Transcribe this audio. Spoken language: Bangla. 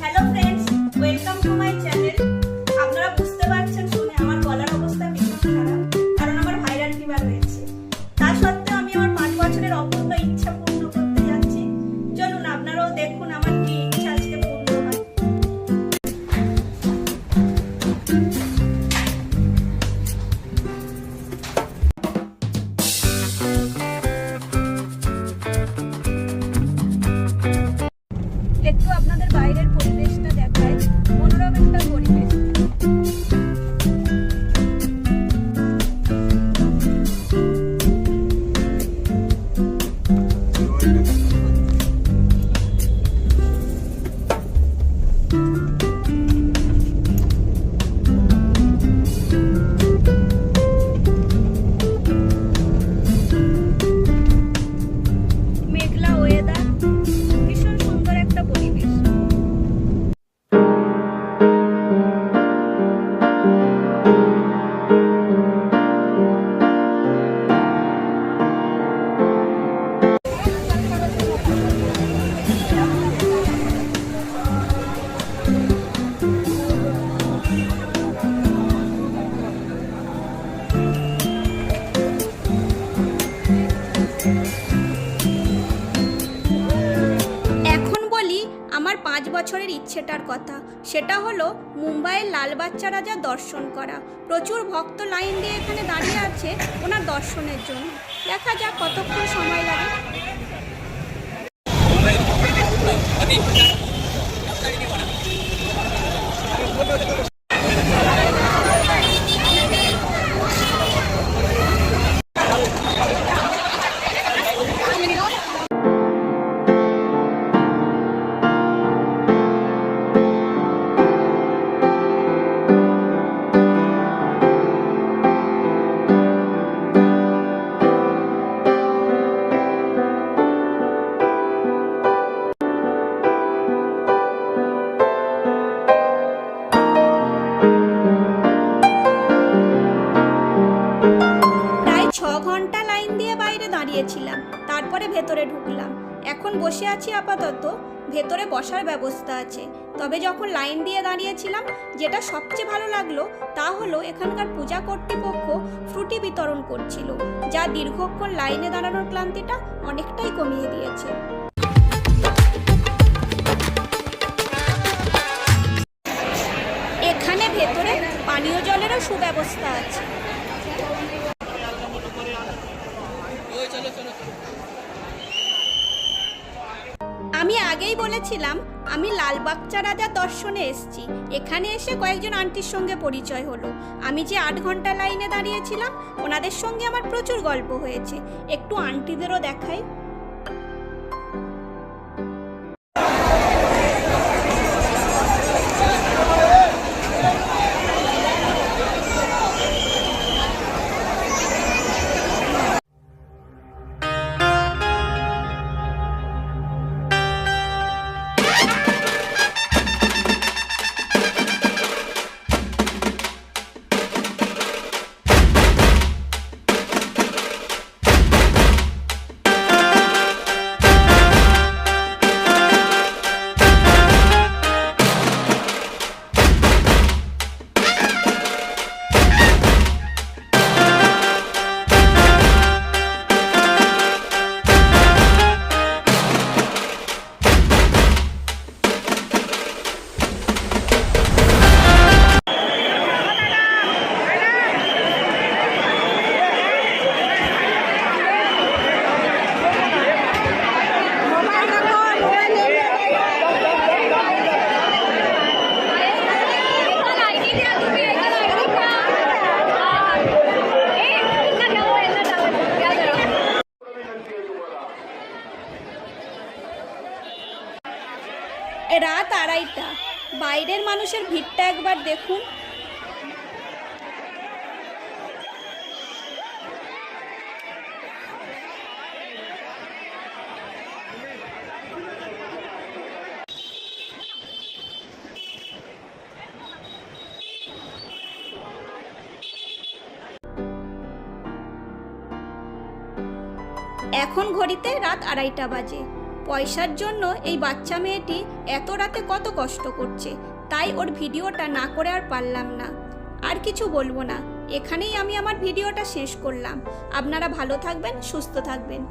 Hello friends welcome to my channel আপনারা বুঝতে পারছেন শুনে আমার গলার অবস্থা ভীষণ কারণ আমার ভাইরাল ফিভার রয়েছে তা সত্ত্বেও আমি আমার পাঁচ বছরের অপূর্ণ ইচ্ছা বছরের ইচ্ছেটার কথা। সেটা হলো মুম্বাইয়ের লাল বাচ্চা রাজা দর্শন করা। প্রচুর ভক্ত লাইন দিয়ে এখানে দাঁড়িয়ে আছে ওনার দর্শনের জন্য। দেখা যাক কতক্ষণ সময় লাগে। দাঁড়িয়েছিলাম তারপরে ভেতরে ঢুকলাম। এখন বসে আছি আপাতত। ভেতরে বসার ব্যবস্থা আছে। তবে যখন লাইন দিয়ে দাঁড়িয়েছিলাম, যেটা সবচেয়ে ভালো লাগল, তা হলো এখানকার পূজা কর্তৃপক্ষ ফ্রুটি বিতরণ করছিল, যা দীর্ঘক্ষণ লাইনে দাঁড়ানোর ক্লান্তিটা অনেকটাই কমিয়ে দিয়েছে। এখানে ভেতরে পানীয় জলেরও সুব্যবস্থা আছে। আমি আগেই বলেছিলাম, আমি লালবাগচা রাজা দর্শনে এসেছি। এখানে এসে কয়েকজন আন্টির সঙ্গে পরিচয় হলো। আমি যে আট ঘণ্টা লাইনে দাঁড়িয়েছিলাম, ওনাদের সঙ্গে আমার প্রচুর গল্প হয়েছে। একটু আন্টিদেরও দেখাই। রাত আড়াইটা বাইরের মানুষের ভিড়টা একবার দেখুন। এখন ঘড়িতে রাত আড়াইটা বাজে। পয়সার জন্য এই বাচ্চা মেয়েটি এত রাতে কত কষ্ট করছে, তাই ওর ভিডিওটা না করে আর পারলাম না। আর কিছু বলব না, এখানেই আমি আমার ভিডিওটা শেষ করলাম। আপনারা ভালো থাকবেন, সুস্থ থাকবেন।